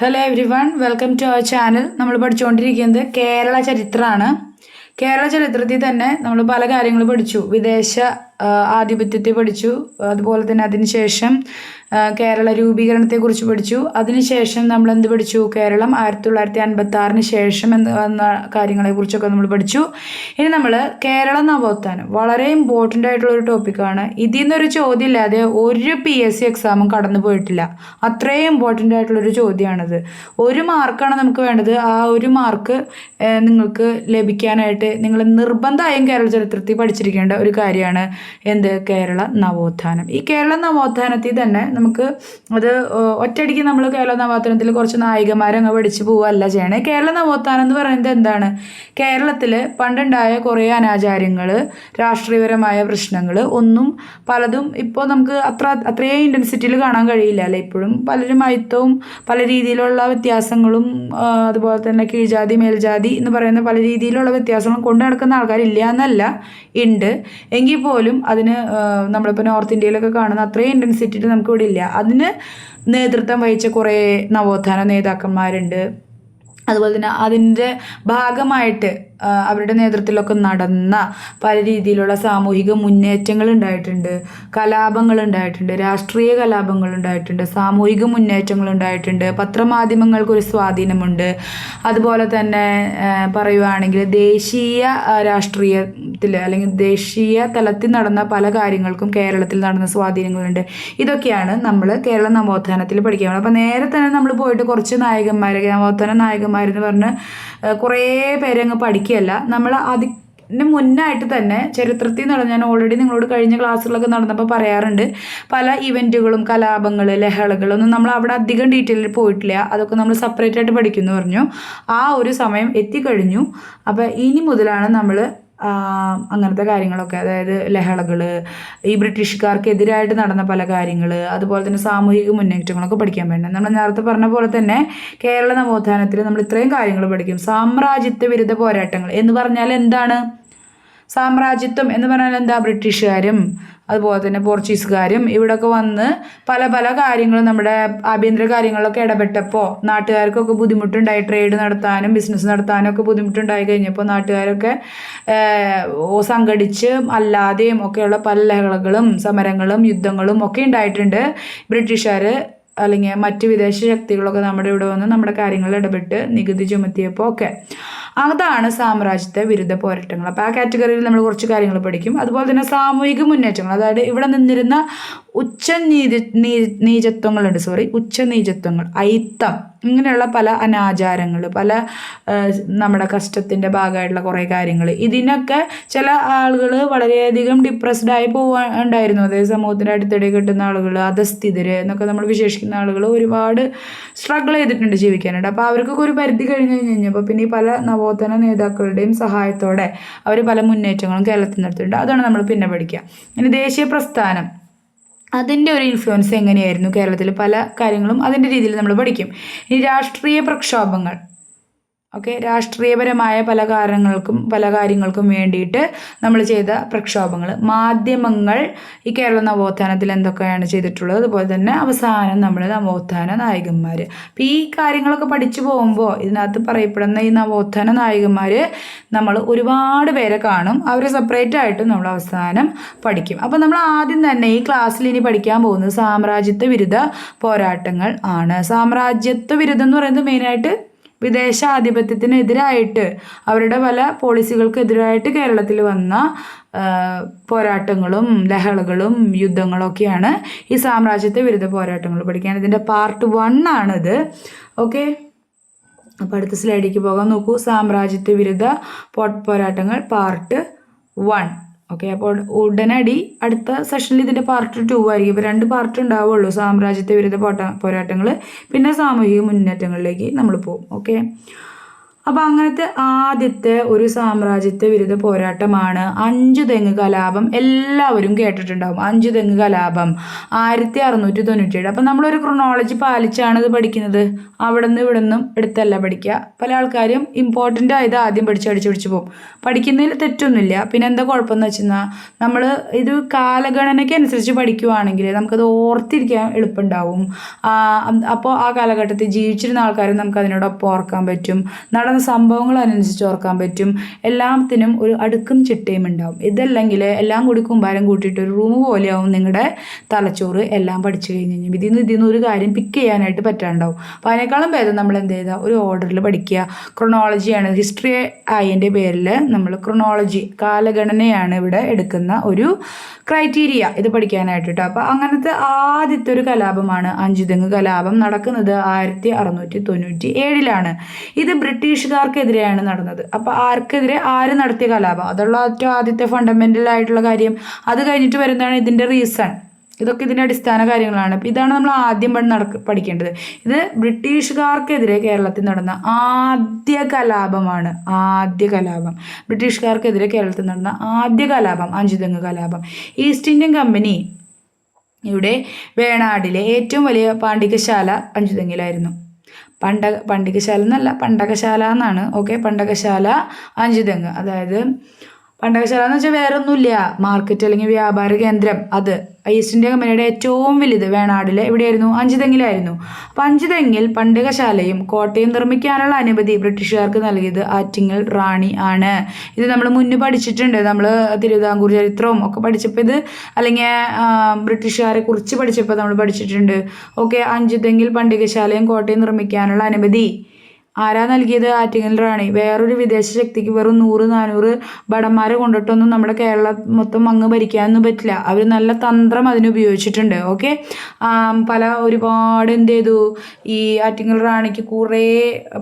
Hello everyone welcome to our channel Kerala പഠിച്ചുകൊണ്ടിരിക്കുന്നത് കേരള ചരിത്രമാണ്. കേരള ചരിത്രത്തിൽ തന്നെ നമ്മൾ പല കാര്യങ്ങളും പഠിച്ചു. വിദേശ ആധിപത്യത്തെ പഠിച്ചു. അതുപോലെ തന്നെ അതിനുശേഷം കേരള രൂപീകരണത്തെക്കുറിച്ച് പഠിച്ചു. അതിനുശേഷം നമ്മൾ എന്ത് പഠിച്ചു? കേരളം ആയിരത്തി തൊള്ളായിരത്തി അൻപത്തി ആറിന് ശേഷം എന്ന് വന്ന കാര്യങ്ങളെക്കുറിച്ചൊക്കെ നമ്മൾ പഠിച്ചു. ഇനി നമ്മൾ കേരള നവോത്ഥാനം. വളരെ ഇമ്പോർട്ടന്റ് ആയിട്ടുള്ള ഒരു ടോപ്പിക്കാണ് ഇതിൽ നിന്നൊരു ചോദ്യം ഇല്ലാതെ ഒരു പി എസ് സി എക്സാമും കടന്നു പോയിട്ടില്ല. അത്രയും ഇമ്പോർട്ടന്റ് ആയിട്ടുള്ളൊരു ചോദ്യമാണിത്. ഒരു മാർക്കാണ് നമുക്ക് വേണ്ടത്. ആ ഒരു മാർക്ക് നിങ്ങൾക്ക് ലഭിക്കാനായിട്ട് നിങ്ങൾ നിർബന്ധമായും കേരള ചരിത്രത്തിൽ പഠിച്ചിരിക്കേണ്ട ഒരു കാര്യമാണ്. എന്ത്? കേരള നവോത്ഥാനം. ഈ കേരള നവോത്ഥാനത്തിൽ തന്നെ നമുക്ക് അത് ഒറ്റയടിക്ക് നമ്മൾ കേരള നവോത്ഥാനത്തിൽ കുറച്ച് നായികമാരെ അങ്ങ് പഠിച്ചു പോവുകയല്ല ചെയ്യണേ. കേരള നവോത്ഥാനം എന്ന് പറയുന്നത് എന്താണ്? കേരളത്തിൽ പണ്ടുണ്ടായ കുറേ അനാചാരങ്ങൾ രാഷ്ട്രീയപരമായ പ്രശ്നങ്ങൾ ഒന്നും പലതും ഇപ്പോൾ നമുക്ക് അത്ര അത്രയും ഇന്റൻസിറ്റിയിൽ കാണാൻ കഴിയില്ല അല്ലേ? ഇപ്പോഴും പലരും അയിത്തവും പല രീതിയിലുള്ള വ്യത്യാസങ്ങളും അതുപോലെ തന്നെ കീഴ്ജാതി മേൽജാതി എന്ന് പറയുന്ന പല രീതിയിലുള്ള വ്യത്യാസങ്ങളും കൊണ്ടു നടക്കുന്ന ആൾക്കാരില്ല എന്നല്ല ഉണ്ട് എങ്കിൽ പോലും അതിന് ആ, നമ്മളിപ്പോൾ നോർത്ത് ഇന്ത്യയിലൊക്കെ കാണുന്ന അത്രയും ഇന്റൻസിറ്റിയിൽ നമുക്ക് ഇവിടെ ഇല്ല. അതിന് നേതൃത്വം വഹിച്ച കുറേ നവോത്ഥാന നേതാക്കന്മാരുണ്ട്. അതുപോലെ തന്നെ അതിന്റെ ഭാഗമായിട്ട് അവരുടെ നേതൃത്വത്തിലൊക്കെ നടന്ന പല രീതിയിലുള്ള സാമൂഹിക മുന്നേറ്റങ്ങൾ ഉണ്ടായിട്ടുണ്ട്. കലാപങ്ങൾ ഉണ്ടായിട്ടുണ്ട്. രാഷ്ട്രീയ കലാപങ്ങൾ ഉണ്ടായിട്ടുണ്ട്. സാമൂഹിക മുന്നേറ്റങ്ങൾ ഉണ്ടായിട്ടുണ്ട്. പത്രമാധ്യമങ്ങൾക്കൊരു സ്വാധീനമുണ്ട്. അതുപോലെ തന്നെ പറയുവാണെങ്കിൽ ദേശീയ രാഷ്ട്രീയത്തിൽ അല്ലെങ്കിൽ ദേശീയ തലത്തിൽ നടന്ന പല കാര്യങ്ങൾക്കും കേരളത്തിൽ നടന്ന സ്വാധീനങ്ങളുണ്ട്. ഇതൊക്കെയാണ് നമ്മൾ കേരള നവോത്ഥാനത്തിൽ പഠിക്കാൻ അപ്പോൾ നേരെ തന്നെ നമ്മൾ പോയിട്ട് കുറച്ച് നായകന്മാർ നവോത്ഥാന നായകന്മാരെന്ന് പറഞ്ഞ് കുറേ പേരെ അങ്ങ് പഠിക്കുകയല്ല നമ്മൾ അതിന് മുന്നായിട്ട് തന്നെ ചരിത്രത്തിൽ നടന്ന ഞാൻ ഓൾറെഡി നിങ്ങളോട് കഴിഞ്ഞ ക്ലാസ്സുകളൊക്കെ നടന്നപ്പോൾ പറയാറുണ്ട്. പല ഇവന്റുകളും കലാപങ്ങൾ ലഹളകളൊന്നും നമ്മൾ അവിടെ അധികം ഡീറ്റെയിലിൽ പോയിട്ടില്ല. അതൊക്കെ നമ്മൾ സെപ്പറേറ്റ് ആയിട്ട് പഠിക്കുമെന്ന് പറഞ്ഞു. ആ ഒരു സമയം എത്തിക്കഴിഞ്ഞു. അപ്പോൾ ഇനി മുതലാണ് നമ്മൾ അങ്ങനത്തെ കാര്യങ്ങളൊക്കെ. അതായത് ലഹളകൾ ഈ ബ്രിട്ടീഷുകാർക്കെതിരായിട്ട് നടന്ന പല കാര്യങ്ങൾ അതുപോലെ തന്നെ സാമൂഹിക മുന്നേറ്റങ്ങളൊക്കെ പഠിക്കാൻ വേണ്ടി നമ്മൾ നേരത്തെ പറഞ്ഞ പോലെ തന്നെ കേരള നവോത്ഥാനത്തിൽ നമ്മൾ ഇത്രയും കാര്യങ്ങൾ പഠിക്കും. സാമ്രാജ്യത്വ വിരുദ്ധ പോരാട്ടങ്ങൾ എന്ന് പറഞ്ഞാൽ എന്താണ്? സാമ്രാജ്യത്വം എന്ന് പറഞ്ഞാൽ എന്താ ബ്രിട്ടീഷുകാരും അതുപോലെ തന്നെ പോർച്ചുഗീസുകാരും ഇവിടെയൊക്കെ വന്ന് പല പല കാര്യങ്ങളും നമ്മുടെ ആഭ്യന്തര കാര്യങ്ങളിലൊക്കെ ഇടപെട്ടപ്പോൾ നാട്ടുകാർക്കൊക്കെ ബുദ്ധിമുട്ടുണ്ടായി. ട്രേഡ് നടത്താനും ബിസിനസ് നടത്താനും ഒക്കെ ബുദ്ധിമുട്ടുണ്ടായി കഴിഞ്ഞപ്പോൾ നാട്ടുകാരൊക്കെ സംഘടിച്ച് അല്ലാതെയും ഒക്കെയുള്ള പല ലഹളകളും സമരങ്ങളും യുദ്ധങ്ങളും ഒക്കെ ഉണ്ടായിട്ടുണ്ട്. ബ്രിട്ടീഷുകാർ അല്ലെങ്കിൽ മറ്റ് വിദേശ ശക്തികളൊക്കെ നമ്മുടെ ഇവിടെ വന്ന് നമ്മുടെ കാര്യങ്ങളിൽ ഇടപെട്ട് നികുതി ചുമത്തിയപ്പോൾ ഒക്കെ. അതാണ് സാമ്രാജ്യത്തെ വിരുദ്ധ പോരാട്ടങ്ങൾ. അപ്പോൾ ആ കാറ്റഗറിയിൽ നമ്മൾ കുറച്ച് കാര്യങ്ങൾ പഠിക്കും. അതുപോലെ തന്നെ സാമൂഹിക മുന്നേറ്റങ്ങൾ. അതായത് ഇവിടെ നിന്നിരുന്ന ഉച്ച നീതി നീചത്വങ്ങളുണ്ട്. സോറി ഉച്ച നീചത്വങ്ങൾ അയിത്തം. ഇങ്ങനെയുള്ള പല അനാചാരങ്ങൾ പല നമ്മുടെ കഷ്ടത്തിന്റെ ഭാഗമായിട്ടുള്ള കുറേ കാര്യങ്ങൾ ഇതിനൊക്കെ ചില ആളുകൾ വളരെയധികം ഡിപ്രസ്ഡ് ആയി പോകാണ്ടായിരുന്നു അതായത് സമൂഹത്തിന്റെ അടുത്തിടെ കിട്ടുന്ന ആളുകൾ അധസ്ഥിതര് എന്നൊക്കെ നമ്മൾ വിശേഷിക്കുന്ന ആളുകൾ ഒരുപാട് സ്ട്രഗിൾ ചെയ്തിട്ടുണ്ട് ജീവിക്കാനായിട്ട്. അപ്പോൾ അവർക്കൊക്കെ ഒരു പരിധി കഴിഞ്ഞ് കഴിഞ്ഞപ്പോൾ പിന്നെ ഈ പല നവോത്ഥാന നേതാക്കളുടെയും സഹായത്തോടെ അവർ പല മുന്നേറ്റങ്ങളും കേരളത്തിൽ നടത്തിയിട്ടുണ്ട്. അതാണ് നമ്മൾ പിന്നെ പഠിക്കുക. ഇനി ദേശീയ പ്രസ്ഥാനം. അതിന്റെ ഒരു ഇൻഫ്ലുവൻസ് എങ്ങനെയായിരുന്നു കേരളത്തിൽ? പല കാര്യങ്ങളും അതിന്റെ രീതിയിൽ നമ്മൾ പഠിക്കും. ഈ രാഷ്ട്രീയ പ്രക്ഷോഭങ്ങൾ. ഓക്കെ? രാഷ്ട്രീയപരമായ പല കാരണങ്ങൾക്കും പല കാര്യങ്ങൾക്കും വേണ്ടിയിട്ട് നമ്മൾ ചെയ്ത പ്രക്ഷോഭങ്ങൾ. മാധ്യമങ്ങൾ ഈ കേരള നവോത്ഥാനത്തിൽ എന്തൊക്കെയാണ് ചെയ്തിട്ടുള്ളത്? അതുപോലെ തന്നെ അവസാനം നമ്മൾ നവോത്ഥാന നായകന്മാർ. അപ്പം ഈ കാര്യങ്ങളൊക്കെ പഠിച്ചു പോകുമ്പോൾ ഇതിനകത്ത് പറയപ്പെടുന്ന ഈ നവോത്ഥാന നായകന്മാർ നമ്മൾ ഒരുപാട് പേരെ കാണും. അവരെ സെപ്പറേറ്റ് ആയിട്ട് നമ്മൾ അവസാനം പഠിക്കും. അപ്പം നമ്മൾ ആദ്യം തന്നെ ഈ ക്ലാസ്സിൽ ഇനി പഠിക്കാൻ പോകുന്നത് സാമ്രാജ്യത്വ വിരുദ്ധ പോരാട്ടങ്ങൾ ആണ്. സാമ്രാജ്യത്വ വിരുദ്ധം എന്ന് പറയുന്നത് മെയിനായിട്ട് വിദേശാധിപത്യത്തിനെതിരായിട്ട് അവരുടെ പല പോളിസികൾക്കെതിരായിട്ട് കേരളത്തിൽ വന്ന പോരാട്ടങ്ങളും ലഹളകളും യുദ്ധങ്ങളൊക്കെയാണ് ഈ സാമ്രാജ്യത്തെ വിരുദ്ധ പോരാട്ടങ്ങൾ പഠിക്കാൻ. ഇതിന്റെ പാർട്ട് വൺ ആണിത്. ഓക്കെ? അപ്പോൾ അടുത്ത സ്ലൈഡിലേക്ക് പോകാൻ നോക്കൂ. സാമ്രാജ്യത്വ വിരുദ്ധ പോരാട്ടങ്ങൾ പാർട്ട് വൺ. ഓക്കെ അപ്പോൾ ഉടനടി അടുത്ത സെഷനിൽ ഇതിന്റെ പാർട്ട് ടു ആയിരിക്കും. ഇപ്പോൾ രണ്ട് പാർട്ട് ഉണ്ടാവുള്ളൂ. സാമ്രാജ്യത്തെ വിരുദ്ധ പോരാട്ടങ്ങൾ പിന്നെ സാമൂഹിക മുന്നേറ്റങ്ങളിലേക്ക് നമ്മൾ പോകും ഓക്കെ അപ്പോൾ അങ്ങനത്തെ ആദ്യത്തെ ഒരു സാമ്രാജ്യത്വ വിരുദ്ധ പോരാട്ടമാണ് അഞ്ചു തെങ്ങ് കലാപം എല്ലാവരും കേട്ടിട്ടുണ്ടാവും. അഞ്ചു തെങ്ങ് കലാപം. ആയിരത്തി അറുന്നൂറ്റി തൊണ്ണൂറ്റിയേഴ്. അപ്പം നമ്മളൊരു ക്രൊണോളജി പാലിച്ചാണ് ഇത് പഠിക്കുന്നത്. അവിടെ നിന്ന് ഇവിടെ നിന്നും എടുത്തല്ല പഠിക്കുക പല ആൾക്കാരും ഇമ്പോർട്ടന്റ് ആയത് ആദ്യം പഠിച്ച് അടിച്ച് പിടിച്ച് പോകും പഠിക്കുന്നതിൽ തെറ്റൊന്നുമില്ല. പിന്നെ എന്താ കുഴപ്പമെന്ന് വെച്ചാൽ നമ്മൾ ഇത് കാലഗണനയ്ക്ക് അനുസരിച്ച് പഠിക്കുവാണെങ്കിൽ നമുക്കത് ഓർത്തിരിക്കാൻ എളുപ്പമുണ്ടാവും. അപ്പോൾ ആ കാലഘട്ടത്തിൽ ജീവിച്ചിരുന്ന ആൾക്കാരെ നമുക്ക് അതിനോടൊപ്പം ഓർക്കാൻ പറ്റും. നടന്ന സംഭവങ്ങൾ അനുസരിച്ച് ഓർക്കാൻ പറ്റും. എല്ലാത്തിനും ഒരു അടുക്കും ചിട്ടയും ഉണ്ടാവും. ഇതല്ലെങ്കിൽ എല്ലാം കൂടി കുമ്പാരം കൂട്ടിയിട്ട് ഒരു റൂം പോലെയാവും നിങ്ങളുടെ തലച്ചോറ് എല്ലാം പഠിച്ചു കഴിഞ്ഞ് കഴിഞ്ഞാൽ. ഇതിൽ നിന്ന് ഇതിൽ നിന്ന് ഒരു കാര്യം പിക്ക് ചെയ്യാനായിട്ട് പറ്റാണ്ടാവും. അപ്പോൾ അതിനേക്കാളും ഭേദം നമ്മൾ എന്ത് ചെയ്താൽ ഒരു ഓർഡറിൽ പഠിക്കുക. ക്രൊണോളജിയാണ് ഹിസ്റ്ററി ആയതിന്റെ പേരിൽ നമ്മൾ ക്രൊണോളജി കാലഗണനയാണ് ഇവിടെ എടുക്കുന്ന ഒരു ക്രൈറ്റീരിയ ഇത് പഠിക്കാനായിട്ട് കേട്ടോ അപ്പോൾ അങ്ങനത്തെ ആദ്യത്തെ ഒരു കലാപമാണ് അഞ്ചുതെങ്ങ് കലാപം നടക്കുന്നത് ആയിരത്തി അറുന്നൂറ്റി തൊണ്ണൂറ്റി ഏഴിലാണ് ഇത് ബ്രിട്ടീഷുകാർക്കെതിരെയാണ് നടന്നത്. അപ്പോൾ ആർക്കെതിരെ ആര് നടത്തിയ കലാപം? അതുള്ള ഏറ്റവും ആദ്യത്തെ ഫണ്ടമെന്റൽ ആയിട്ടുള്ള കാര്യം. അത് കഴിഞ്ഞിട്ട് വരുന്നതാണ് ഇതിന്റെ റീസൺ ഇതൊക്കെ ഇതിന്റെ അടിസ്ഥാന കാര്യങ്ങളാണ്. അപ്പോൾ ഇതാണ് നമ്മൾ ആദ്യം പണ്ട് നടക്ക പഠിക്കേണ്ടത്. ഇത് ബ്രിട്ടീഷുകാർക്കെതിരെ കേരളത്തിൽ നടന്ന ആദ്യ കലാപമാണ്. ആദ്യ കലാപം. ബ്രിട്ടീഷുകാർക്കെതിരെ കേരളത്തിൽ നടന്ന ആദ്യ കലാപം അഞ്ചുതെങ്ങ് കലാപം. ഈസ്റ്റ് ഇന്ത്യൻ കമ്പനി ഇവിടെ വേണാടിലെ ഏറ്റവും വലിയ പാണ്ഡികശാല അഞ്ചുതെങ്ങിലായിരുന്നു. പണ്ട പണ്ടികശാല എന്നല്ല പണ്ടകശാല എന്നാണ്. ഓക്കെ പണ്ടകശാല അഞ്ചുതെങ്ങ് അതായത് പണ്ടകശാല എന്ന് വെച്ചാൽ വേറെ ഒന്നുമില്ല മാർക്കറ്റ് അല്ലെങ്കിൽ വ്യാപാര കേന്ദ്രം. അത് ഈസ്റ്റ് ഇന്ത്യ കമ്പനിയുടെ ഏറ്റവും വലുത് വേണാടിലെ എവിടെയായിരുന്നു? അഞ്ചുതെങ്ങിലായിരുന്നു. അപ്പം അഞ്ചുതെങ്ങിൽ പണ്ടകശാലയും കോട്ടയും നിർമ്മിക്കാനുള്ള അനുമതി ബ്രിട്ടീഷുകാർക്ക് നൽകിയത് ആറ്റിങ്ങൽ റാണി ആണ്. ഇത് നമ്മൾ മുന്നേ പഠിച്ചിട്ടുണ്ട്. നമ്മൾ തിരുവിതാംകൂർ ചരിത്രവും ഒക്കെ പഠിച്ചപ്പോൾ ഇത് അല്ലെങ്കിൽ ബ്രിട്ടീഷുകാരെ കുറിച്ച് പഠിച്ചപ്പോൾ നമ്മൾ പഠിച്ചിട്ടുണ്ട്. ഓക്കെ അഞ്ചുതെങ്ങിൽ പണ്ടികശാലയും കോട്ടയും നിർമ്മിക്കാനുള്ള അനുമതി. ആരാ നൽകിയത്? ആറ്റിങ്ങൽ റാണി. വേറൊരു വിദേശ ശക്തിക്ക് വെറും നൂറ് നാനൂറ് ഭടന്മാരെ കൊണ്ടിട്ടൊന്നും നമ്മുടെ കേരളം മൊത്തം അങ്ങ് ഭരിക്കാനൊന്നും പറ്റില്ല. അവർ നല്ല തന്ത്രം അതിന് ഉപയോഗിച്ചിട്ടുണ്ട്. ഓക്കെ? പല ഒരുപാട് എന്ത് ചെയ്തു? ഈ ആറ്റിങ്ങൽ റാണിക്ക് കുറേ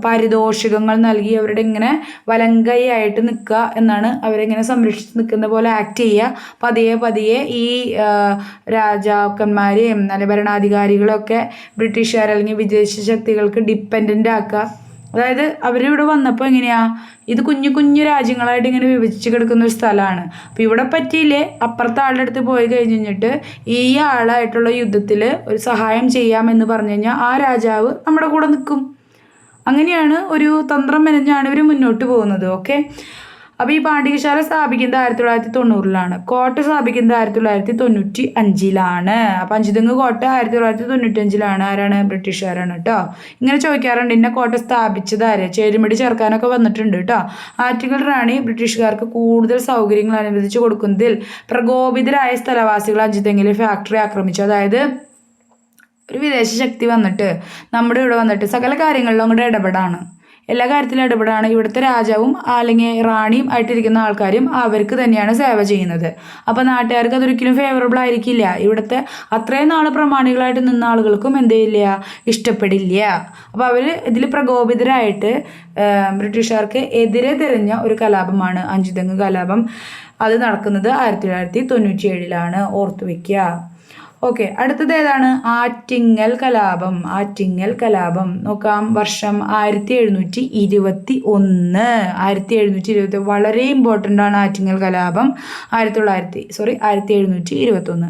പാരിതോഷികങ്ങൾ നൽകി. അവരുടെ ഇങ്ങനെ വലങ്കയായിട്ട് നിൽക്കുക എന്നാണ് അവരിങ്ങനെ സംരക്ഷിച്ച് നിൽക്കുന്ന പോലെ ആക്ട് ചെയ്യുക. പതിയെ പതിയെ ഈ രാജാക്കന്മാരെയും നല്ല ഭരണാധികാരികളൊക്കെ ബ്രിട്ടീഷുകാർ അല്ലെങ്കിൽ വിദേശ ശക്തികൾക്ക് ഡിപ്പെൻഡന്റ് ആക്കുക. അതായത് അവരിവിടെ വന്നപ്പോൾ എങ്ങനെയാ? ഇത് കുഞ്ഞു കുഞ്ഞു രാജ്യങ്ങളായിട്ട് ഇങ്ങനെ വിഭജിച്ച് കിടക്കുന്ന ഒരു സ്ഥലമാണ് അപ്പോൾ ഇവിടെ പറ്റിയില്ലേ? അപ്പുറത്തെ ആളുടെ അടുത്ത് പോയി കഴിഞ്ഞ് കഴിഞ്ഞിട്ട് ഈ ആളായിട്ടുള്ള യുദ്ധത്തിൽ ഒരു സഹായം ചെയ്യാമെന്ന് പറഞ്ഞു കഴിഞ്ഞാൽ ആ രാജാവ് നമ്മുടെ കൂടെ നിൽക്കും അങ്ങനെയാണ് ഒരു തന്ത്രം മെനഞ്ഞാണ് ഇവർ മുന്നോട്ട് പോകുന്നത് ഓക്കെ? അപ്പോൾ ഈ പാണ്ഡികശാല സ്ഥാപിക്കുന്നത് ആയിരത്തി തൊള്ളായിരത്തി തൊണ്ണൂറിലാണ് കോട്ട സ്ഥാപിക്കുന്നത് ആയിരത്തി തൊള്ളായിരത്തി തൊണ്ണൂറ്റി അഞ്ചിലാണ് അപ്പൊ അഞ്ചുതെങ്ങ് കോട്ട ആയിരത്തി തൊള്ളായിരത്തി തൊണ്ണൂറ്റി അഞ്ചിലാണ് ആരാണ്? ബ്രിട്ടീഷുകാരാണ് കേട്ടോ. ഇങ്ങനെ ചോദിക്കാറുണ്ട് ഇന്ന കോട്ട സ്ഥാപിച്ചത് ആര്? ചേരുമടി ചേർക്കാനൊക്കെ വന്നിട്ടുണ്ട് കേട്ടോ. ആറ്റുകൾ റാണി ബ്രിട്ടീഷുകാർക്ക് കൂടുതൽ സൗകര്യങ്ങൾ അനുവദിച്ചു കൊടുക്കുന്നതിൽ പ്രകോപിതരായ സ്ഥലവാസികൾ അഞ്ചുതെങ്ങിലെ ഫാക്ടറി ആക്രമിച്ചു. അതായത് ഒരു വിദേശ ശക്തി വന്നിട്ട് നമ്മുടെ ഇവിടെ വന്നിട്ട് സകല കാര്യങ്ങളിലും അങ്ങോട്ട് ഇടപെടാണ്. എല്ലാ കാര്യത്തിലും ഇടപെടാണ്. ഇവിടുത്തെ രാജാവും അല്ലെങ്കിൽ റാണിയും ആയിട്ടിരിക്കുന്ന ആൾക്കാരും അവർക്ക് തന്നെയാണ് സേവ ചെയ്യുന്നത്. അപ്പോൾ നാട്ടുകാർക്ക് അതൊരിക്കലും ഫേവറബിൾ ആയിരിക്കില്ല. ഇവിടുത്തെ അത്രയും നാൾ പ്രമാണികളായിട്ട് നിന്ന ആളുകൾക്കും എന്ത് ചെയ്യില്ല? ഇഷ്ടപ്പെടില്ല. അപ്പോൾ അവർ ഇതിൽ പ്രകോപിതരായിട്ട് ബ്രിട്ടീഷുകാർക്ക് എതിരെ തിരഞ്ഞ ഒരു കലാപമാണ് അഞ്ചുതെങ്ങ് കലാപം. അത് നടക്കുന്നത് ആയിരത്തി തൊള്ളായിരത്തി തൊണ്ണൂറ്റി ഏഴിലാണ് ഓർത്തു വയ്ക്കുക ഓക്കെ അടുത്തത് ഏതാണ്? ആറ്റിങ്ങൽ കലാപം. ആറ്റിങ്ങൽ കലാപം. നോക്കാം. വർഷം ആയിരത്തി എഴുന്നൂറ്റി ഇരുപത്തി ഒന്ന് ആയിരത്തി എഴുന്നൂറ്റി ഇരുപത്തി വളരെ ഇമ്പോർട്ടന്റ് ആണ് ആറ്റിങ്ങൽ കലാപം. ആയിരത്തി തൊള്ളായിരത്തി സോറി ആയിരത്തി എഴുന്നൂറ്റി ഇരുപത്തൊന്ന്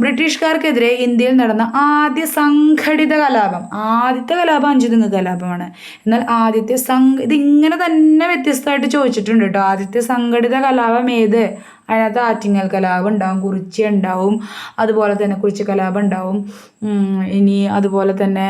ബ്രിട്ടീഷുകാർക്കെതിരെ ഇന്ത്യയിൽ നടന്ന ആദ്യ സംഘടിത കലാപം. ആദ്യത്തെ കലാപം അഞ്ചുതെങ്ങ് കലാപമാണ്. എന്നാൽ ആദ്യത്തെ സംഘ ഇതിങ്ങനെ തന്നെ വ്യത്യസ്തമായിട്ട് ചോദിച്ചിട്ടുണ്ട് കേട്ടോ. ആദ്യത്തെ സംഘടിത കലാപം ഏത്? അതിനകത്ത് ആറ്റിങ്ങൽ കലാപം ഉണ്ടാവും കുറിച്ചി ഉണ്ടാവും അതുപോലെ തന്നെ കുറിച്ചി കലാപം ഉണ്ടാവും ഇനി അതുപോലെ തന്നെ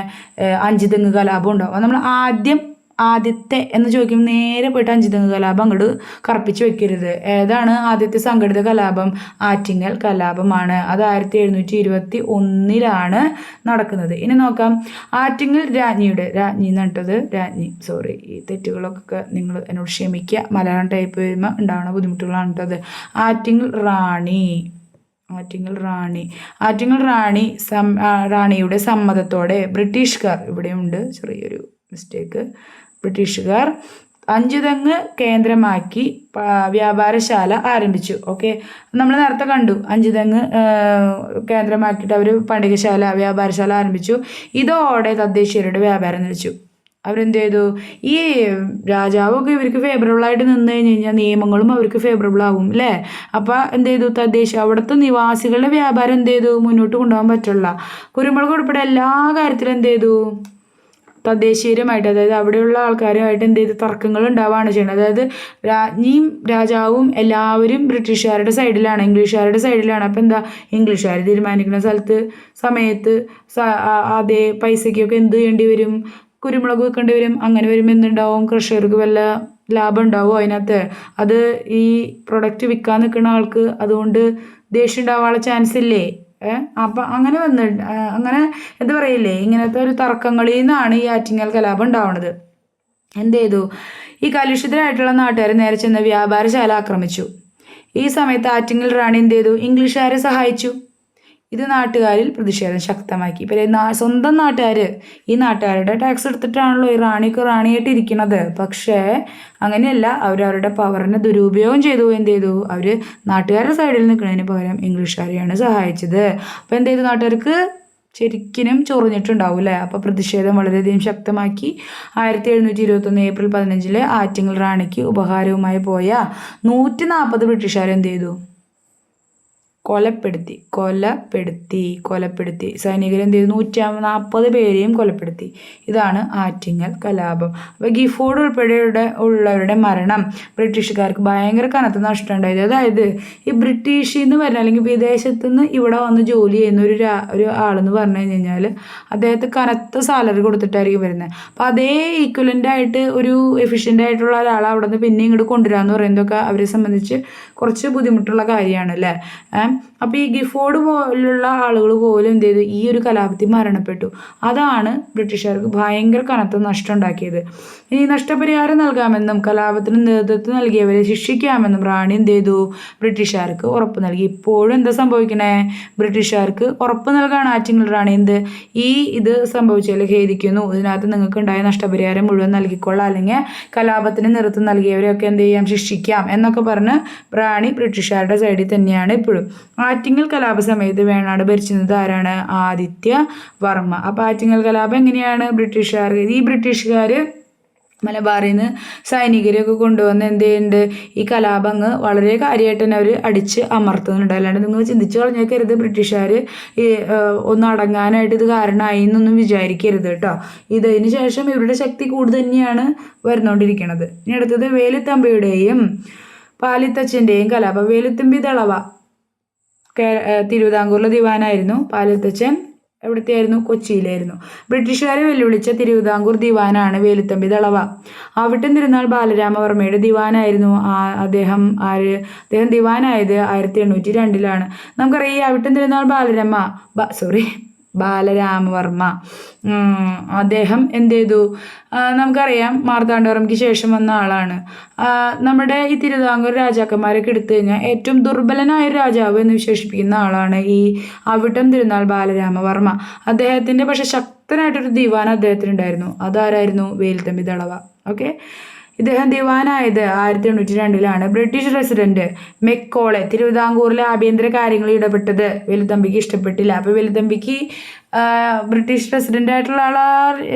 അഞ്ചുതെങ്ങ് കലാപം ഉണ്ടാവും നമ്മൾ ആദ്യം ആദ്യത്തെ എന്ന് ചോദിക്കുമ്പോൾ നേരെ പോയിട്ട് അഞ്ചുതെങ്ങ് കലാപം അങ്ങോട്ട് കറപ്പിച്ച് വെക്കരുത്. ഏതാണ് ആദ്യത്തെ സംഘടിത കലാപം? ആറ്റിങ്ങൽ കലാപമാണ്. അത് ആയിരത്തി എഴുന്നൂറ്റി ഇരുപത്തി ഒന്നിലാണ് നടക്കുന്നത്. ഇനി നോക്കാം. ആറ്റിങ്ങൽ രാജ്ഞിയുടെ രാജ്ഞി എന്നിട്ടത് രാജ്ഞി. സോറി ഈ തെറ്റുകളൊക്കെ നിങ്ങൾ എന്നോട് ക്ഷമിക്കുക. മലയാളം ടൈപ്പ് വരുമ്പോൾ ഉണ്ടാവുന്ന ബുദ്ധിമുട്ടുകളാണ് കേട്ടത് ആറ്റിങ്ങൽ റാണി. ആറ്റിങ്ങൽ റാണി. ആറ്റിങ്ങൽ റാണി സം റാണിയുടെ സമ്മതത്തോടെ ബ്രിട്ടീഷുകാർ ഇവിടെയുണ്ട്. ചെറിയൊരു മിസ്റ്റേക്ക് ബ്രിട്ടീഷുകാർ അഞ്ചുതെങ്ങ് കേന്ദ്രമാക്കി വ്യാപാരശാല ആരംഭിച്ചു. ഓക്കെ നമ്മൾ നേരത്തെ കണ്ടു അഞ്ചുതെങ്ങ് കേന്ദ്രമാക്കിയിട്ട് അവർ പണ്ടികശാല വ്യാപാരശാല ആരംഭിച്ചു. ഇതോടെ തദ്ദേശീയരുടെ വ്യാപാരം നിലച്ചു. അവരെന്ത് ചെയ്തു? ഈ രാജാവൊക്കെ ഇവർക്ക് ഫേവറബിൾ ആയിട്ട് നിന്ന് കഴിഞ്ഞ് കഴിഞ്ഞാൽ നിയമങ്ങളും അവർക്ക് ഫേവറബിൾ ആകും അല്ലേ അപ്പോൾ എന്ത് ചെയ്തു? തദ്ദേശ അവിടുത്തെ നിവാസികളുടെ വ്യാപാരം എന്ത് ചെയ്തു? മുന്നോട്ട് കൊണ്ടുപോകാൻ പറ്റില്ല കുരുമുളക് ഉൾപ്പെടെ എല്ലാ കാര്യത്തിലും എന്ത് ചെയ്തു? തദ്ദേശീയരുമായിട്ട് അതായത് അവിടെയുള്ള ആൾക്കാരുമായിട്ട് എന്ത് ചെയ്ത് തർക്കങ്ങൾ ഉണ്ടാവുകയാണ് ചെയ്യുന്നത്. അതായത് രാജ്ഞിയും രാജാവും എല്ലാവരും ബ്രിട്ടീഷുകാരുടെ സൈഡിലാണ് ഇംഗ്ലീഷുകാരുടെ സൈഡിലാണ്. അപ്പോൾ എന്താ? ഇംഗ്ലീഷുകാർ തീരുമാനിക്കുന്ന സ്ഥലത്ത് സമയത്ത് അതേ പൈസയ്ക്കൊക്കെ എന്ത് ചെയ്യേണ്ടി വരും? കുരുമുളക് വെക്കേണ്ടി വരും. അങ്ങനെ വരുമ്പോൾ എന്തുണ്ടാവും? കർഷകർക്ക് വല്ല ലാഭം ഉണ്ടാവുമോ അതിനകത്ത്? അത് ഈ പ്രൊഡക്റ്റ് വിൽക്കാൻ നിൽക്കുന്ന ആൾക്ക് അതുകൊണ്ട് ദേഷ്യം ഉണ്ടാവാനുള്ള ചാൻസ് ഇല്ലേ? അപ്പം അങ്ങനെ വന്ന് അങ്ങനെ എന്താ പറയില്ലേ ഇങ്ങനത്തെ ഒരു തർക്കങ്ങളിൽ നിന്നാണ് ഈ ആറ്റിങ്ങൽ കലാപം ഉണ്ടാവുന്നത് എന്ത് ചെയ്തു? ഈ കലുഷിതരായിട്ടുള്ള നാട്ടുകാർ നേരെ ചെന്ന് വ്യാപാരശാല ആക്രമിച്ചു. ഈ സമയത്ത് ആറ്റിങ്ങൽ റാണി എന്ത് ചെയ്തു? ഇംഗ്ലീഷുകാരെ സഹായിച്ചു. ഇത് നാട്ടുകാരിൽ പ്രതിഷേധം ശക്തമാക്കി. ഇപ്പം സ്വന്തം നാട്ടുകാർ ഈ നാട്ടുകാരുടെ ടാക്സ് എടുത്തിട്ടാണല്ലോ ഈ റാണിക്ക് റാണിയായിട്ട് ഇരിക്കുന്നത് പക്ഷേ അങ്ങനെയല്ല അവർ അവരുടെ പവറിനെ ദുരുപയോഗം ചെയ്തു. എന്ത് ചെയ്തു? അവർ നാട്ടുകാരുടെ സൈഡിൽ നിൽക്കുന്നതിന് പകരം ഇംഗ്ലീഷുകാരെയാണ് സഹായിച്ചത്. അപ്പോൾ എന്ത് ചെയ്തു നാട്ടുകാർക്ക്? ശരിക്കും ചൊറിഞ്ഞിട്ടുണ്ടാവും അല്ലേ? അപ്പോൾ പ്രതിഷേധം വളരെയധികം ശക്തമാക്കി. ആയിരത്തി എഴുന്നൂറ്റി ഇരുപത്തൊന്ന് ഏപ്രിൽ പതിനഞ്ചിലെ ആറ്റിങ്ങൽ റാണിക്ക് ഉപഹാരവുമായി പോയ നൂറ്റി നാൽപ്പത് ബ്രിട്ടീഷുകാർ എന്ത് ചെയ്തു? കൊലപ്പെടുത്തി കൊലപ്പെടുത്തി കൊലപ്പെടുത്തി. സൈനികർ എന്ത് ചെയ്തു? നൂറ്റി നാൽപ്പത് പേരെയും കൊലപ്പെടുത്തി. ഇതാണ് ആറ്റിങ്ങൽ കലാപം. അപ്പോൾ ഗിഫോർഡ് ഉൾപ്പെടെയുടെ ഉള്ളവരുടെ മരണം ബ്രിട്ടീഷുകാർക്ക് ഭയങ്കര കനത്ത നഷ്ടം ഉണ്ടായത് അതായത് ഈ ബ്രിട്ടീഷിൽ നിന്ന് വരുന്ന അല്ലെങ്കിൽ വിദേശത്ത് നിന്ന് ഇവിടെ വന്ന് ജോലി ചെയ്യുന്ന ഒരു ഒരു ആളെന്ന് പറഞ്ഞു കഴിഞ്ഞ് കഴിഞ്ഞാൽ അദ്ദേഹത്തെ കനത്ത സാലറി കൊടുത്തിട്ടായിരിക്കും വരുന്നത്. അപ്പോൾ അതേ ഈക്വലന്റ് ആയിട്ട് ഒരു എഫിഷ്യന്റ് ആയിട്ടുള്ള ഒരാളെ അവിടെ നിന്ന് പിന്നെ ഇങ്ങോട്ട് കൊണ്ടുവരാമെന്ന് പറയുന്നതൊക്കെ അവരെ സംബന്ധിച്ച് കുറച്ച് ബുദ്ധിമുട്ടുള്ള കാര്യമാണ് അല്ലേ time. അപ്പോൾ ഈ ഗിഫോർഡ് പോലുള്ള ആളുകൾ പോലും എന്ത് ചെയ്തു? ഈ ഒരു കലാപത്തിൽ മരണപ്പെട്ടു. അതാണ് ബ്രിട്ടീഷുകാർക്ക് ഭയങ്കര കനത്ത നഷ്ടം ഉണ്ടാക്കിയത്. ഇനി നഷ്ടപരിഹാരം നൽകാമെന്നും കലാപത്തിന് നേതൃത്വം നൽകിയവരെ ശിക്ഷിക്കാമെന്നും റാണി എന്ത് ചെയ്തു? ബ്രിട്ടീഷുകാർക്ക് ഉറപ്പ് നൽകി. ഇപ്പോഴും എന്താ സംഭവിക്കണേ? ബ്രിട്ടീഷുകാർക്ക് ഉറപ്പ് നൽകാണ് ആറ്റിങ്ങൽ റാണി എന്ത്? ഈ ഇത് സംഭവിച്ചാൽ ഖേദിക്കുന്നു. ഇതിനകത്ത് നിങ്ങൾക്ക് ഉണ്ടായ നഷ്ടപരിഹാരം മുഴുവൻ നൽകിക്കൊള്ളാം. അല്ലെങ്കിൽ കലാപത്തിന് നേതൃത്വം നൽകിയവരെയൊക്കെ എന്ത് ചെയ്യാം? ശിക്ഷിക്കാം എന്നൊക്കെ പറഞ്ഞ് റാണി ബ്രിട്ടീഷുകാരുടെ സൈഡിൽ തന്നെയാണ് ഇപ്പോഴും. ആറ്റിങ്ങൽ കലാപ സമയത്ത് വേണാട് ഭരിച്ചിരുന്നത് ആരാണ്? ആദിത്യ വർമ്മ. അപ്പോൾ ആറ്റിങ്ങൽ കലാപം എങ്ങനെയാണ് ബ്രിട്ടീഷുകാർ ഈ ബ്രിട്ടീഷുകാർ മലബാറിൽ നിന്ന് സൈനികരെയൊക്കെ കൊണ്ടുവന്ന് എന്ത് ചെയ്യുന്നുണ്ട്? ഈ കലാപങ്ങ് വളരെ കാര്യമായിട്ട് തന്നെ അവർ അടിച്ച് അമർത്തുന്നുണ്ട്. അല്ലാണ്ട് നിങ്ങൾ ചിന്തിച്ചു കളഞ്ഞേക്കരുത്. ബ്രിട്ടീഷുകാർ ഈ ഒന്ന് അടങ്ങാനായിട്ട് ഇത് കാരണമായി എന്നൊന്നും വിചാരിക്കരുത് കേട്ടോ. ഇതിന് ശേഷം ഇവരുടെ ശക്തി കൂടുതൽ തന്നെയാണ് വരുന്നുകൊണ്ടിരിക്കുന്നത് ഇനി അടുത്തത് വേലുത്തമ്പിയുടെയും പാലിത്തച്ഛന്റെയും കലാപം. വേലുത്തമ്പി തളവ തിരുവിതാംകൂറിലെ ദിവാനായിരുന്നു പാലിത്തച്ഛൻ. എവിടത്തെയായിരുന്നു? കൊച്ചിയിലായിരുന്നു. ബ്രിട്ടീഷുകാരെ വെല്ലുവിളിച്ച തിരുവിതാംകൂർ ദിവാനാണ് വേലുത്തമ്പി ദളവ. ആവിട്ടം തിരുനാൾ ബാലരാമവർമ്മയുടെ ദിവാനായിരുന്നു അദ്ദേഹം ആര് അദ്ദേഹം ദിവാനായത് ആയിരത്തി എണ്ണൂറ്റി രണ്ടിലാണ്. നമുക്കറിയാം ഈ ആവിട്ടം തിരുനാൾ ബാലരമ സോറി ബാലരാമവർമ്മ. അദ്ദേഹം എന്ത് ചെയ്തു നമുക്കറിയാം മാർത്താണ്ഡവർമ്മയ്ക്ക് ശേഷം വന്ന ആളാണ്. നമ്മുടെ ഈ തിരുവിതാംകൂർ രാജാക്കന്മാരൊക്കെ എടുത്തു കഴിഞ്ഞാൽ ഏറ്റവും ദുർബലനായ രാജാവ് എന്ന് വിശേഷിപ്പിക്കുന്ന ആളാണ് ഈ അവിട്ടം തിരുനാൾ ബാലരാമവർമ്മ. അദ്ദേഹത്തിന്റെ പക്ഷെ ശക്തനായിട്ടൊരു ദിവാൻ അദ്ദേഹത്തിനുണ്ടായിരുന്നു. അതാരായിരുന്നു? വേൽത്തമ്പി ദളവ ഓക്കെ? ഇദ്ദേഹം ദിവാനായത് ആയിരത്തി എണ്ണൂറ്റി രണ്ടിലാണ് ബ്രിട്ടീഷ് റെസിഡന്റ് മെക്കോളെ തിരുവിതാംകൂറിലെ ആഭ്യന്തര കാര്യങ്ങളിൽ ഇടപെട്ടത്. വെലുത്തമ്പിക്ക് ഇഷ്ടപ്പെട്ടില്ല. അപ്പോൾ വെലുത്തമ്പിക്ക് ബ്രിട്ടീഷ് പ്രസിഡന്റ് ആയിട്ടുള്ള ആളാ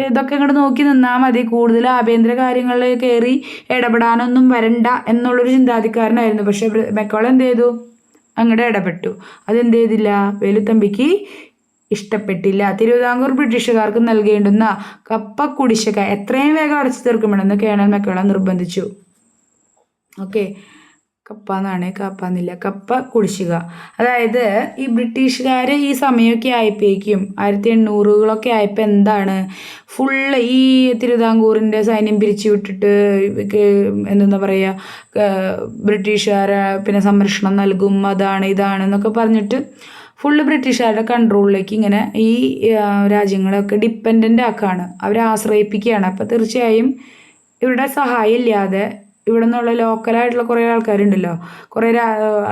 ഇതൊക്കെ ഇങ്ങോട്ട് നോക്കി നിന്നാൽ മതി. കൂടുതൽ ആഭ്യന്തര കാര്യങ്ങളിൽ കയറി ഇടപെടാനൊന്നും വരണ്ട എന്നുള്ളൊരു ചിന്താധിക്കാരനായിരുന്നു പക്ഷേ മെക്കോളെ എന്ത് ചെയ്തു? അങ്ങോട്ട് ഇടപെട്ടു. അതെന്ത് ചെയ്തില്ല? വേലുത്തമ്പിക്ക് ഇഷ്ടപ്പെട്ടില്ല. തിരുവിതാംകൂർ ബ്രിട്ടീഷുകാർക്ക് നൽകേണ്ടുന്ന കപ്പ കുടിശ്ശിക എത്രയും വേഗം അടച്ചു തീർക്കുമെന്ന് കേണൽ മെക്കോള നിർബന്ധിച്ചു. ഓക്കെ. കപ്പ എന്നാണ്. കപ്പ എന്നില്ല. കപ്പ കുടിശ്ശിക അതായത് ഈ ബ്രിട്ടീഷുകാർ ഈ സമയമൊക്കെ ആയപ്പോഴേക്കും ആയിരത്തി എണ്ണൂറുകളൊക്കെ ആയപ്പോൾ എന്താണ്? ഫുള്ള് ഈ തിരുവിതാംകൂറിന്റെ സൈന്യം പിരിച്ചു വിട്ടിട്ട് എന്താ പറയുക ബ്രിട്ടീഷുകാരെ പിന്നെ സംരക്ഷണം നൽകും അതാണ് ഇതാണ് എന്നൊക്കെ പറഞ്ഞിട്ട് ഫുള്ള് ബ്രിട്ടീഷുകാരുടെ കൺട്രോളിലേക്ക് ഇങ്ങനെ ഈ രാജ്യങ്ങളൊക്കെ ഡിപ്പെൻഡന്റ് ആക്കുകയാണ് അവരെ ആശ്രയിപ്പിക്കുകയാണ്. അപ്പോൾ തീർച്ചയായും ഇവരുടെ സഹായം ഇല്ലാതെ ഇവിടെ നിന്നുള്ള ലോക്കലായിട്ടുള്ള കുറേ ആൾക്കാരുണ്ടല്ലോ. കുറേ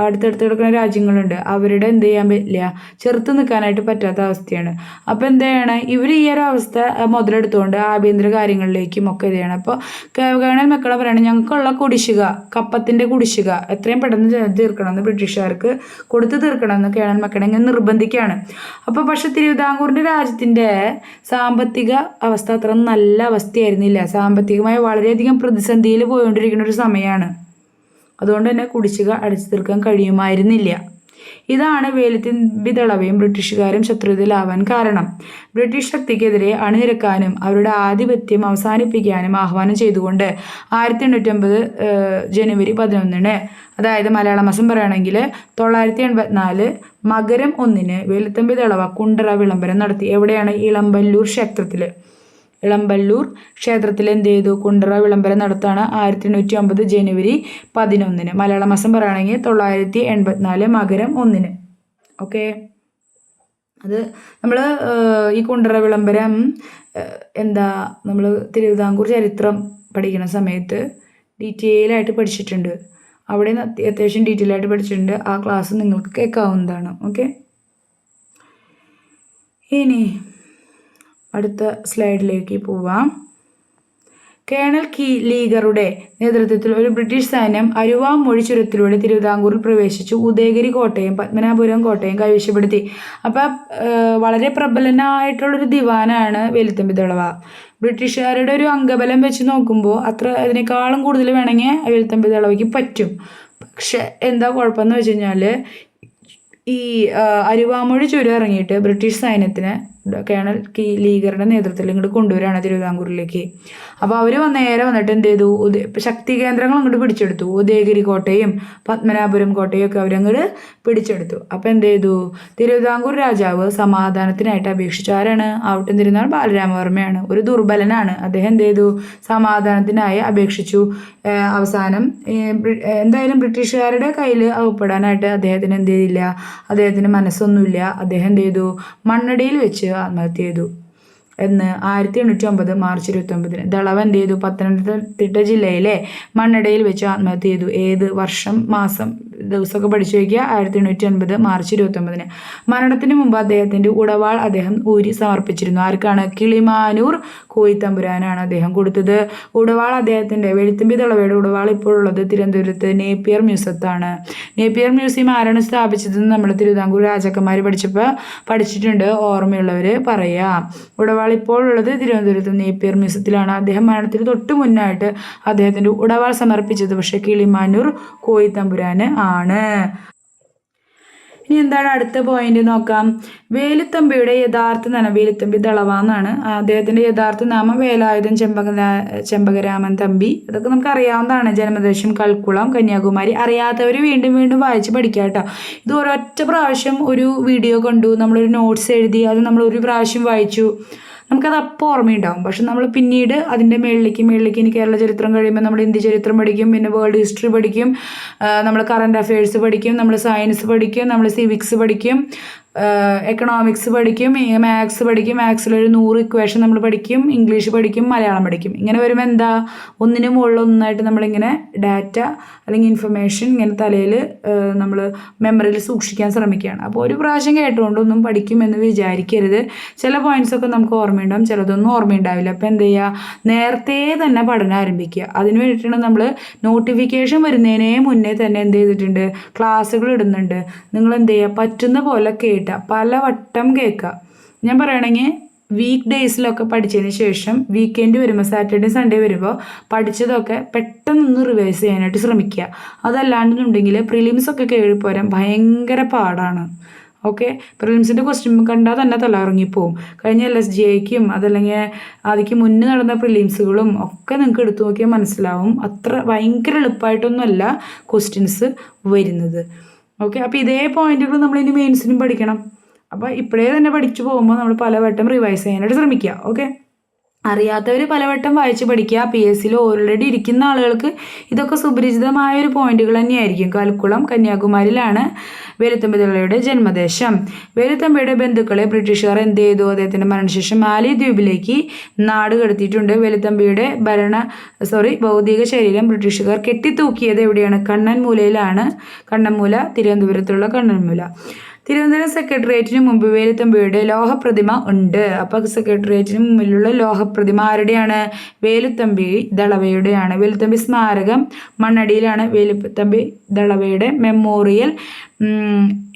അടുത്തടുത്ത് കിടക്കുന്ന രാജ്യങ്ങളുണ്ട്. അവരുടെ എന്ത് ചെയ്യാൻ പറ്റില്ല. ചെറുത്ത് നിൽക്കാനായിട്ട് പറ്റാത്ത അവസ്ഥയാണ്. അപ്പോൾ എന്ത് ചെയ്യണം? ഇവർ ഈ ഒരു അവസ്ഥ മുതലെടുത്തുകൊണ്ട് ആഭ്യന്തര കാര്യങ്ങളിലേക്കും ഒക്കെ ഇത് ചെയ്യണം. അപ്പോൾ കേണൽ മക്കളെ പറയണം ഞങ്ങൾക്കുള്ള കുടിശ്ശിക കപ്പത്തിന്റെ കുടിശ്ശിക എത്രയും പെട്ടെന്ന് തീർക്കണമെന്ന് ബ്രിട്ടീഷുകാർക്ക് കൊടുത്ത് തീർക്കണമെന്ന് കേണൽ മക്കളെ ഇങ്ങനെ നിർബന്ധിക്കുകയാണ് അപ്പോൾ പക്ഷേ തിരുവിതാംകൂറിന്റെ രാജ്യത്തിന്റെ സാമ്പത്തിക അവസ്ഥ അത്ര നല്ല അവസ്ഥയായിരുന്നില്ല. സാമ്പത്തികമായി വളരെയധികം പ്രതിസന്ധിയിൽ പോയിക്കൊണ്ടിരിക്കുന്ന ഒരു സമയമാണ് അതുകൊണ്ട് തന്നെ കുടിശ്ശിക അടച്ചു തീർക്കാൻ കഴിയുമായിരുന്നില്ല. ഇതാണ് വേലത്തിൻ ദളവയും ബ്രിട്ടീഷുകാരും ശത്രുതയിലാവാൻ കാരണം. ബ്രിട്ടീഷ് ശക്തിക്കെതിരെ അണിനിരക്കാനും അവരുടെ ആധിപത്യം അവസാനിപ്പിക്കാനും ആഹ്വാനം ചെയ്തുകൊണ്ട് ആയിരത്തി എണ്ണൂറ്റമ്പത് ജനുവരി പതിനൊന്നിന് അതായത് മലയാള മാസം പറയുകയാണെങ്കിൽ തൊള്ളായിരത്തി എൺപത്തിനാല് മകരം ഒന്നിന് വേലുത്തമ്പി ദളവ കുണ്ടറ വിളംബരം നടത്തി. എവിടെയാണ് ഇളമ്പല്ലൂർ ക്ഷേത്രത്തിൽ ഇളമ്പല്ലൂർ ക്ഷേത്രത്തിൽ എന്ത് ചെയ്തു? കുണ്ടറ വിളംബരം നടത്താണ് ആയിരത്തി എണ്ണൂറ്റി അമ്പത് ജനുവരി പതിനൊന്നിന്. മലയാള മാസം പറയുകയാണെങ്കിൽ തൊള്ളായിരത്തി എൺപത്തിനാല് മകരം ഒന്നിന്. ഓക്കെ? അത് നമ്മൾ ഈ കുണ്ടറ വിളംബരം എന്താ നമ്മൾ തിരുവിതാംകൂർ ചരിത്രം പഠിക്കുന്ന സമയത്ത് ഡീറ്റെയിൽ ആയിട്ട് പഠിച്ചിട്ടുണ്ട്. അവിടെ അത്യാവശ്യം ഡീറ്റെയിൽ ആയിട്ട് പഠിച്ചിട്ടുണ്ട്. ആ ക്ലാസ് നിങ്ങൾക്ക് കേൾക്കാവുന്നതാണ്. ഓക്കെ? ഇനി അടുത്ത സ്ലൈഡിലേക്ക് പോവാം. കേണൽ കീ ലീഗറുടെ നേതൃത്വത്തിൽ ഒരു ബ്രിട്ടീഷ് സൈന്യം അരുവാം മൊഴിച്ചുരത്തിലൂടെ തിരുവിതാംകൂറിൽ പ്രവേശിച്ചു. ഉദയഗിരി കോട്ടയും പത്മനാഭപുരം കോട്ടയും കൈവശപ്പെടുത്തി. അപ്പം വളരെ പ്രബലനായിട്ടുള്ളൊരു ദിവാനാണ് വേലുത്തമ്പി ദളവ ബ്രിട്ടീഷുകാരുടെ ഒരു അംഗബലം വെച്ച് നോക്കുമ്പോൾ അത്ര അതിനേക്കാളും കൂടുതൽ വേണമെങ്കിൽ വേലുത്തമ്പി ദളവയ്ക്ക് പറ്റും. പക്ഷെ എന്താ കുഴപ്പമെന്ന് വെച്ച് കഴിഞ്ഞാൽ ഈ അരുവാമൊഴി ചുരം ഇറങ്ങിയിട്ട് ബ്രിട്ടീഷ് സൈന്യത്തിന് കേണൽ കി ലീഗറുടെ നേതൃത്വത്തിൽ ഇങ്ങോട്ട് കൊണ്ടുവരികയാണ് തിരുവിതാംകൂറിലേക്ക്. അപ്പോൾ അവർ നേരെ വന്നിട്ട് എന്ത് ചെയ്തു? ശക്തി കേന്ദ്രങ്ങൾ അങ്ങോട്ട് പിടിച്ചെടുത്തു. ഉദയഗിരി കോട്ടയും പത്മനാഭപുരം കോട്ടയും ഒക്കെ അവരങ്ങോട്ട് പിടിച്ചെടുത്തു. അപ്പോൾ എന്ത് ചെയ്തു? തിരുവിതാംകൂർ രാജാവ് സമാധാനത്തിനായിട്ട് അപേക്ഷിച്ചു. ആരാണ്? ആവട്ടം തിരുനാൾ ബാലരാമവർമ്മയാണ്. ഒരു ദുർബലനാണ്. അദ്ദേഹം എന്ത് ചെയ്തു? സമാധാനത്തിനായി അപേക്ഷിച്ചു. അവസാനം എന്തായാലും ബ്രിട്ടീഷുകാരുടെ കയ്യിൽ ഒപ്പിടാനായിട്ട് അദ്ദേഹത്തിന് എന്ത് ചെയ്തില്ല? അദ്ദേഹത്തിന് മനസ്സൊന്നുമില്ല. അദ്ദേഹം എന്ത് ചെയ്തു? മണ്ണടിയിൽ വെച്ച് ആത്മഹത്യ ചെയ്തു എന്ന് ആയിരത്തി എണ്ണൂറ്റി ഒമ്പത് മാർച്ച് ഇരുപത്തി ഒമ്പതിന് ദളവ എന്ത് ചെയ്തു പത്തനംതിട്ട ജില്ലയിലെ മണ്ണടയിൽ വെച്ച് ആത്മഹത്യ ചെയ്തു ഏത് വർഷം? മാസം. ദിവസമൊക്കെ പഠിച്ചു വയ്ക്കുക. ആയിരത്തി എണ്ണൂറ്റി അൻപത് മാർച്ച് ഇരുപത്തി ഒമ്പതിന് മരണത്തിന് മുമ്പ് അദ്ദേഹത്തിന്റെ ഉടവാൾ അദ്ദേഹം ഊരി സമർപ്പിച്ചിരുന്നു. ആർക്കാണ്? കിളിമാനൂർ കോയിത്തമ്പുരാനാണ് അദ്ദേഹം കൊടുത്തത്. ഉടവാൾ അദ്ദേഹത്തിന്റെ വെളുത്തുമ്പി തളവയുടെ ഉടവാൾ ഇപ്പോഴുള്ളത് തിരുവനന്തപുരത്ത് നേപ്പിയർ മ്യൂസിയത്താണ്. നേപ്പിയർ മ്യൂസിയം ആരാണ് സ്ഥാപിച്ചതെന്ന് നമ്മൾ തിരുവിതാംകൂർ രാജാക്കന്മാർ പഠിച്ചപ്പോൾ പഠിച്ചിട്ടുണ്ട്. ഓർമ്മയുള്ളവർ പറയാം. ഉടവാൾ ഇപ്പോഴുള്ളത് തിരുവനന്തപുരത്ത് നേപ്പിയർ മ്യൂസിയത്തിലാണ്. അദ്ദേഹം മരണത്തിന് തൊട്ട് മുന്നായിട്ട് അദ്ദേഹത്തിന്റെ ഉടവാൾ സമർപ്പിച്ചത്. പക്ഷേ കിളിമാനൂർ കോയിത്തമ്പുരാന് ആണ്. ഇനി എന്താണ് അടുത്ത പോയിന്റ് നോക്കാം. വേലുത്തമ്പിയുടെ യഥാർത്ഥ നാമം വേലുത്തമ്പി ദളവാന്നാണ്. അദ്ദേഹത്തിന്റെ യഥാർത്ഥ നാമം വേലായുധൻ ചെമ്പക ചെമ്പകരാമൻ തമ്പി. അതൊക്കെ നമുക്ക് അറിയാവുന്നതാണ്. ജന്മദേശം കൽക്കുളം കന്യാകുമാരി. അറിയാത്തവർ വീണ്ടും വീണ്ടും വായിച്ച് പഠിക്കുക കേട്ടോ. ഇത് ഒരൊറ്റ പ്രാവശ്യം ഒരു വീഡിയോ കണ്ടു. നമ്മളൊരു നോട്ട്സ് എഴുതി അത് നമ്മൾ ഒരു പ്രാവശ്യം വായിച്ചു. നമുക്കത് അപ്പോൾ ഓർമ്മയുണ്ടാവും. പക്ഷെ നമ്മൾ പിന്നീട് അതിന്റെ മേളിലേക്ക് മേളിലേക്ക് ഇനി കേരള ചരിത്രം കഴിയുമ്പോൾ നമ്മൾ ഇന്ത്യ ചരിത്രം പഠിക്കും പിന്നെ വേൾഡ് ഹിസ്റ്ററി പഠിക്കും നമ്മൾ കറണ്ട് അഫയേഴ്സ് പഠിക്കും നമ്മൾ സയൻസ് പഠിക്കും നമ്മൾ സിവിക്സ് പഠിക്കും എക്കണോമിക്സ് പഠിക്കും മാത്സ് പഠിക്കും മാത്സിൽ ഒരു നൂറ് ഇക്വേഷൻ നമ്മൾ പഠിക്കും ഇംഗ്ലീഷ് പഠിക്കും മലയാളം പഠിക്കും. ഇങ്ങനെ വരുമ്പോൾ എന്താ? ഒന്നിനു മുകളിൽ ഒന്നായിട്ട് നമ്മളിങ്ങനെ ഡാറ്റ അല്ലെങ്കിൽ ഇൻഫർമേഷൻ ഇങ്ങനെ തലയിൽ നമ്മൾ മെമ്മറിയിൽ സൂക്ഷിക്കാൻ ശ്രമിക്കുകയാണ്. അപ്പോൾ ഒരു പ്രാവശ്യം കേട്ടുകൊണ്ടൊന്നും പഠിക്കുമെന്ന് വിചാരിക്കരുത്. ചില പോയിന്റ്സ് ഒക്കെ നമുക്ക് ഓർമ്മയുണ്ടാവും ചിലതൊന്നും ഓർമ്മയുണ്ടാവില്ല. അപ്പോൾ എന്ത് ചെയ്യുക നേരത്തെ തന്നെ പഠനം ആരംഭിക്കുക. അതിന് വേണ്ടിയിട്ടാണ് നമ്മൾ നോട്ടിഫിക്കേഷൻ വരുന്നതിനേ മുന്നേ തന്നെ എന്ത് ചെയ്തിട്ടുണ്ട്? ക്ലാസ്സുകൾ ഇടുന്നുണ്ട്. നിങ്ങൾ എന്ത് ചെയ്യുക പറ്റുന്ന പോലെ കേട്ടുക പലവട്ടം കേൾക്കുക ഞാൻ പറയുകയാണെങ്കിൽ വീക്ക് ഡേയ്സിലൊക്കെ പഠിച്ചതിന് ശേഷം വീക്കെൻഡ് വരുമ്പോൾ സാറ്റർഡേ സൺഡേ വരുമ്പോൾ പഠിച്ചതൊക്കെ പെട്ടെന്നൊന്ന് റിവൈസ് ചെയ്യാനായിട്ട് ശ്രമിക്കുക. അതല്ലാണ്ടെന്നുണ്ടെങ്കിൽ പ്രിലിംസ് ഒക്കെ കേൾപ്പോരാൻ ഭയങ്കര പാടാണ്. ഓക്കെ പ്രിലിംസിന്റെ ക്വസ്റ്റ്യൻ കണ്ടാൽ തന്നെ തലകറങ്ങിപ്പോവും. കഴിഞ്ഞ എൽ എസ് ജി ഐക്കും അതല്ലെങ്കിൽ അതിക്ക് മുന്നേ നടന്ന പ്രിലിംസുകളും ഒക്കെ നിങ്ങൾക്ക് എടുത്തു നോക്കിയാൽ മനസ്സിലാവും. അത്ര ഭയങ്കര എളുപ്പമായിട്ടൊന്നുമല്ല ക്വസ്റ്റ്യൻസ് വരുന്നത്. ഓക്കെ അപ്പോൾ ഇതേ പോയിന്റുകൾ നമ്മൾ ഇനി മെയിൻസിനും പഠിക്കണം. അപ്പോൾ ഇപ്പോഴേ തന്നെ പഠിച്ചു പോകുമ്പോൾ നമ്മൾ പലവട്ടം റിവൈസ് ചെയ്യാനായിട്ട് ശ്രമിക്കുക. ഓക്കെ അറിയാത്തവർ പലവട്ടം വായിച്ച് പഠിക്കുക. പി എസ് സിയിൽ ഓൾറെഡി ഇരിക്കുന്ന ആളുകൾക്ക് ഇതൊക്കെ സുപരിചിതമായ ഒരു പോയിന്റുകൾ തന്നെയായിരിക്കും. കൽക്കുളം കന്യാകുമാരിയിലാണ് വേലുത്തമ്പിതളയുടെ ജന്മദേശം. വേലുത്തമ്പിയുടെ ബന്ധുക്കളെ ബ്രിട്ടീഷുകാർ എന്ത് ചെയ്തു? അദ്ദേഹത്തിന്റെ മരണശേഷം മാലിദ്വീപിലേക്ക് നാട് കടത്തിയിട്ടുണ്ട്. വേലുത്തമ്പിയുടെ ഭരണ സോറി ഭൗതിക ശരീരം ബ്രിട്ടീഷുകാർ കെട്ടിത്തൂക്കിയത് എവിടെയാണ്? കണ്ണൻമൂലയിലാണ്. കണ്ണൻമൂല തിരുവനന്തപുരത്തുള്ള കണ്ണൻമൂല. തിരുവനന്തപുരം സെക്രട്ടേറിയറ്റിന് മുമ്പ് വേലുത്തമ്പിയുടെ ലോഹപ്രതിമ ഉണ്ട്. അപ്പോൾ സെക്രട്ടേറിയറ്റിന് മുമ്പിലുള്ള ലോഹപ്രതിമ ആരുടെയാണ്? വേലുത്തമ്പി ദളവയുടെയാണ്. വേലുത്തമ്പി സ്മാരകം മണ്ണടിയിലാണ് Veluthampi ദളവയുടെ memorial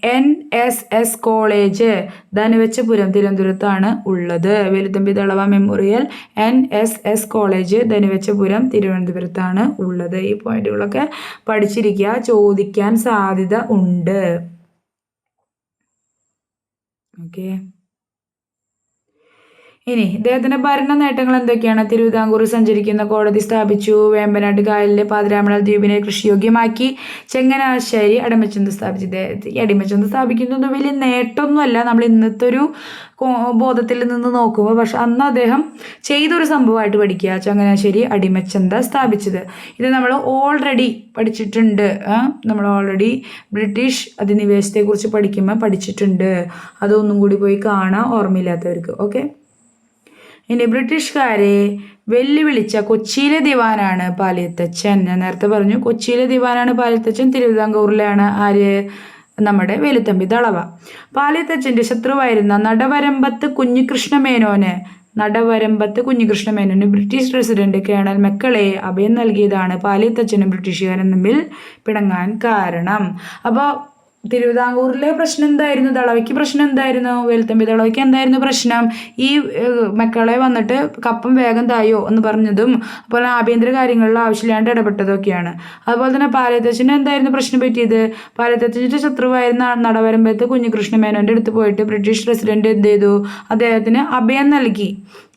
N S S college Dhanuvachapuram തിരുവനന്തപുരത്താണ് ഉള്ളത്. Veluthampi Dalawa memorial N S S college Dhanuvachapuram തിരുവനന്തപുരത്താണ് ഉള്ളത്. ഈ പോയിന്റുകളൊക്കെ പഠിച്ചിരിക്കുക ചോദിക്കാൻ സാധ്യത ഉണ്ട്. ഓക്കെ ഇനി ഇദ്ദേഹത്തിന്റെ ഭരണ നേട്ടങ്ങൾ എന്തൊക്കെയാണ്? തിരുവിതാംകൂർ സഞ്ചരിക്കുന്ന കോടതി സ്ഥാപിച്ചു. വേമ്പനാട്ട് കായലിലെ പാതിരാമണൽ ദ്വീപിനെ കൃഷിയോഗ്യമാക്കി. ചെങ്ങനാശ്ശേരി അടിമച്ചന്ത് സ്ഥാപിച്ചു. ഇദ്ദേഹത്തെ അടിമച്ചന്ത് സ്ഥാപിക്കുന്നത് വലിയ നേട്ടമൊന്നുമല്ല. നമ്മൾ ഇന്നത്തെ ഒരു ബോധത്തിൽ നിന്ന് നോക്കുമ്പോൾ. പക്ഷെ അന്ന് അദ്ദേഹം ചെയ്തൊരു സംഭവമായിട്ട് പഠിക്കുക. ചങ്ങനാശ്ശേരി അടിമച്ചന്ത സ്ഥാപിച്ചത്. ഇത് നമ്മൾ ഓൾറെഡി പഠിച്ചിട്ടുണ്ട്. നമ്മൾ ഓൾറെഡി ബ്രിട്ടീഷ് അധിനിവേശത്തെക്കുറിച്ച് പഠിക്കുമ്പോൾ പഠിച്ചിട്ടുണ്ട്. അതൊന്നും കൂടി പോയി കാണാൻ ഓർമ്മയില്ലാത്തവർക്ക്. ഓക്കെ ഇനി ബ്രിട്ടീഷുകാരെ വെല്ലുവിളിച്ച കൊച്ചിയിലെ ദിവാനാണ് പാലിയത്തച്ഛൻ. ഞാൻ നേരത്തെ പറഞ്ഞു കൊച്ചിയിലെ ദിവാനാണ് പാലിയത്തച്ഛൻ. തിരുവിതാംകൂറിലാണ് ആര് നമ്മുടെ വേലുത്തമ്പി ദളവ. പാലിയത്തച്ഛന്റെ ശത്രുവായിരുന്ന നടവരമ്പത്ത് കുഞ്ഞികൃഷ്ണമേനോന് നടവരമ്പത്ത് കുഞ്ഞികൃഷ്ണമേനോന് ബ്രിട്ടീഷ് പ്രസിഡന്റ് കേണൽ മെക്കളെ അഭയം നൽകിയതാണ് പാലിയത്തച്ഛനും ബ്രിട്ടീഷുകാരും തമ്മിൽ പിണങ്ങാൻ കാരണം. അപ്പോൾ തിരുവിതാംകൂറിലെ പ്രശ്നം എന്തായിരുന്നു? ദളവയ്ക്ക് പ്രശ്നം എന്തായിരുന്നു? വേലുത്തമ്പി ദളവയ്ക്ക് എന്തായിരുന്നു പ്രശ്നം? ഈ മക്കളെ വന്നിട്ട് കപ്പം വേഗം തായോ എന്ന് പറഞ്ഞതും അതുപോലെ ആഭ്യന്തര കാര്യങ്ങളിൽ ആവശ്യമില്ലാണ്ട് ഇടപെട്ടതൊക്കെയാണ്. അതുപോലെ തന്നെ പാലത്തച്ഛന് എന്തായിരുന്നു പ്രശ്നം പറ്റിയത്? പാലത്തച്ഛന്റെ ശത്രുവായിരുന്ന നടവരമ്പത്ത് കുഞ്ഞികൃഷ്ണ മേനോന്റെ അടുത്ത് പോയിട്ട് ബ്രിട്ടീഷ് പ്രസിഡന്റ് എന്ത് ചെയ്തു? അദ്ദേഹത്തിന് അഭയം നൽകി.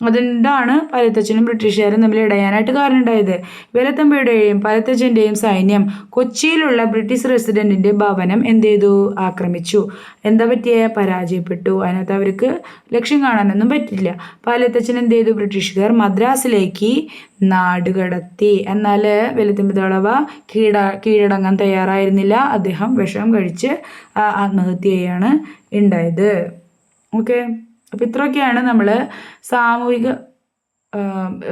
അതുകൊണ്ടാണ് പാലത്തച്ഛനും ബ്രിട്ടീഷുകാരും തമ്മിൽ ഇടയാനായിട്ട് കാരണം ഉണ്ടായത് വേലത്തമ്പയുടെയും പാലത്തച്ഛന്റെയും സൈന്യം കൊച്ചിയിലുള്ള ബ്രിട്ടീഷ് റെസിഡന്റിന്റെ ഭവനം എന്ത് ചെയ്തു ആക്രമിച്ചു. എന്താ പറ്റിയ? പരാജയപ്പെട്ടു. അതിനകത്ത് അവർക്ക് ലക്ഷ്യം കാണാനൊന്നും പറ്റില്ല. പാലത്തച്ഛൻ എന്ത് ചെയ്തു? ബ്രിട്ടീഷുകാർ മദ്രാസിലേക്ക് നാടുകടത്തി എന്നാൽ വെളുത്തുമ്പിതളവ കീട കീഴടങ്ങാൻ തയ്യാറായിരുന്നില്ല. അദ്ദേഹം വിഷം കഴിച്ച് ആത്മഹത്യയാണ് ഉണ്ടായത്. ഓക്കെ? അപ്പോൾ ഇത്രയൊക്കെയാണ് നമ്മൾ സാമൂഹിക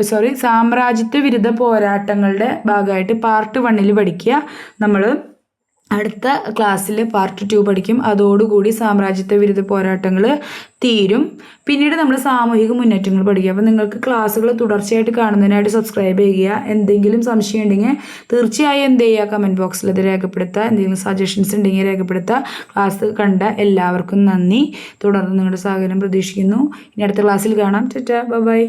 സോറി സാമ്രാജ്യത്വ വിരുദ്ധ പോരാട്ടങ്ങളുടെ ഭാഗമായിട്ട് പാർട്ട് വണ്ണിൽ പഠിക്കുക. നമ്മൾ അടുത്ത ക്ലാസ്സിൽ പാർട്ട് ടു പഠിക്കും. അതോടുകൂടി സാമ്രാജ്യത്വ വിരുദ്ധ പോരാട്ടങ്ങൾ തീരും. പിന്നീട് നമ്മൾ സാമൂഹിക മുന്നേറ്റങ്ങൾ പഠിക്കുക അപ്പോൾ നിങ്ങൾക്ക് ക്ലാസ്സുകൾ തുടർച്ചയായിട്ട് കാണുന്നതിനായിട്ട് സബ്സ്ക്രൈബ് ചെയ്യുക. എന്തെങ്കിലും സംശയം ഉണ്ടെങ്കിൽ തീർച്ചയായും എന്ത് ചെയ്യുക? കമന്റ് ബോക്സിൽ അത് രേഖപ്പെടുത്തുക. എന്തെങ്കിലും സജഷൻസ് ഉണ്ടെങ്കിൽ രേഖപ്പെടുത്തുക. ക്ലാസ് കണ്ട എല്ലാവർക്കും നന്ദി. തുടർന്ന് നിങ്ങളുടെ സഹകരണം പ്രതീക്ഷിക്കുന്നു. ഇനി അടുത്ത ക്ലാസ്സിൽ കാണാം. ചേട്ടാ ബൈ.